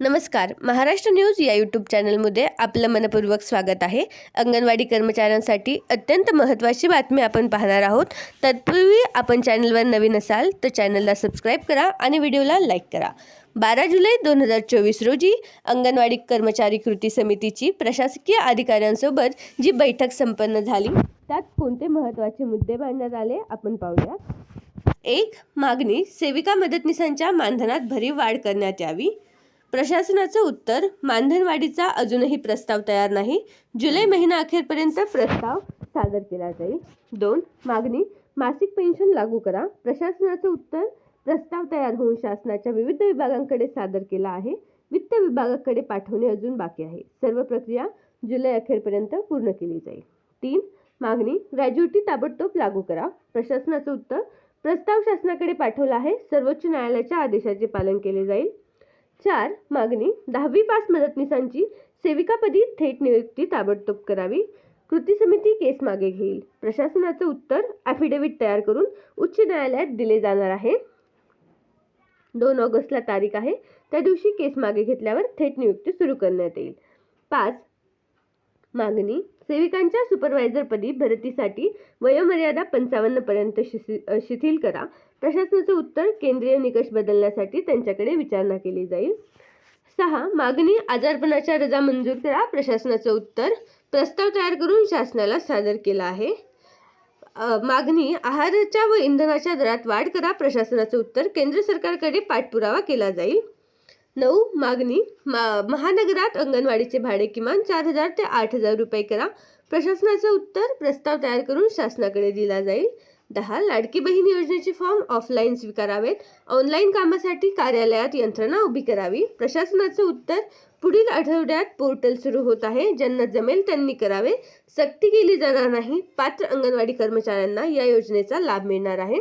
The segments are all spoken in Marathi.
नमस्कार महाराष्ट्र न्यूज या यूट्यूब चॅनलमध्ये आपलं मनपूर्वक स्वागत आहे. अंगणवाडी कर्मचाऱ्यांसाठी अत्यंत महत्त्वाची बातमी आपण पाहणार आहोत. तत्पूर्वी आपण चॅनलवर नवीन असाल तर चॅनलला सबस्क्राईब करा आणि व्हिडिओला लाईक करा. बारा जुलै दोन हजार चोवीस रोजी अंगणवाडी कर्मचारी कृती समितीची प्रशासकीय अधिकाऱ्यांसोबत जी बैठक संपन्न झाली त्यात कोणते महत्त्वाचे मुद्दे मांडण्यात आले आपण पाहूया. एक मागणी सेविका मदतनीसांच्या मानधनात भरीव वाढ करण्यात यावी. प्रशासनाचं उत्तर मानधनवाढीचा अजूनही प्रस्ताव तयार नाही. जुलै महिना अखेरपर्यंत प्रस्ताव सादर केला जाईल. दोन मागणी मासिक पेन्शन लागू करा. प्रशासनाचं उत्तर प्रस्ताव तयार होऊन शासनाच्या विविध विभागांकडे सादर केला आहे. वित्त विभागाकडे पाठवणे अजून बाकी आहे. सर्व प्रक्रिया जुलै अखेरपर्यंत पूर्ण केली जाईल. तीन मागणी ग्रॅज्युटी ताबडतोब लागू करा. प्रशासनाचं उत्तर प्रस्ताव शासनाकडे पाठवला आहे. सर्वोच्च न्यायालयाच्या आदेशाचे पालन केले जाईल. चार मागणी दहावी पास मदतनीसांची सेविकापदी थेट नियुक्ती ताबडतोब करावी. कृती समिती केस मागे घेईल. प्रशासनाचं उत्तर ॲफिडेव्हिट तयार करून उच्च न्यायालयात दिले जाणार आहे. दोन ऑगस्टला तारीख आहे. त्या दिवशी केस मागे घेतल्यावर थेट नियुक्ती सुरू करण्यात येईल. पाच मागणी सेविकांच्या सुपरवायझरपदी भरतीसाठी वयोमर्यादा पंचावन्नपर्यंत शिथि शिथिल करा. प्रशासनाचं उत्तर केंद्रीय निकष बदलण्यासाठी त्यांच्याकडे विचारणा केली जाईल. सहा मागणी आजारपणाच्या रजा मंजूर करा. प्रशासनाचं उत्तर प्रस्ताव तयार करून शासनाला सादर केला आहे. मागणी आहाराच्या व इंधनाच्या दरात वाढ करा. प्रशासनाचं उत्तर केंद्र सरकारकडे पाठपुरावा केला जाईल. नऊ मागणी मा महानगरात अंगणवाडीचे भाडे किमान चार हजार ते आठ हजार रुपये करा. प्रशासनाचं उत्तर प्रस्ताव तयार करून शासनाकडे दिला जाईल. दहा लाडकी बहीण योजनेचे फॉर्म ऑफलाईन स्वीकारावेत. ऑनलाईन कामासाठी कार्यालयात यंत्रणा उभी करावी. प्रशासनाचं उत्तर पुढील आठवड्यात पोर्टल सुरू होत आहे. ज्यांना जमेल त्यांनी करावे. सक्ती केली जाणार नाही. पात्र अंगणवाडी कर्मचाऱ्यांना या योजनेचा लाभ मिळणार आहे.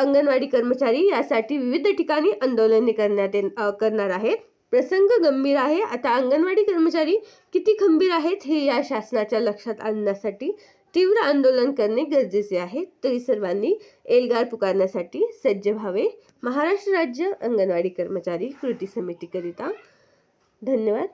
अंगणवाडी कर्मचारी यासाठी विविध ठिकाणी आंदोलने करण्यात करणार आहेत. प्रसंग गंभीर आहे. आता अंगणवाडी कर्मचारी किती खंबीर आहेत हे या शासनाच्या लक्षात आणण्यासाठी तीव्र आंदोलन करणे गरजेचे आहे. तरी सर्वांनी एल्गार पुकारण्यासाठी सज्ज व्हावे. महाराष्ट्र राज्य अंगणवाडी कर्मचारी कृती समितीकरिता धन्यवाद.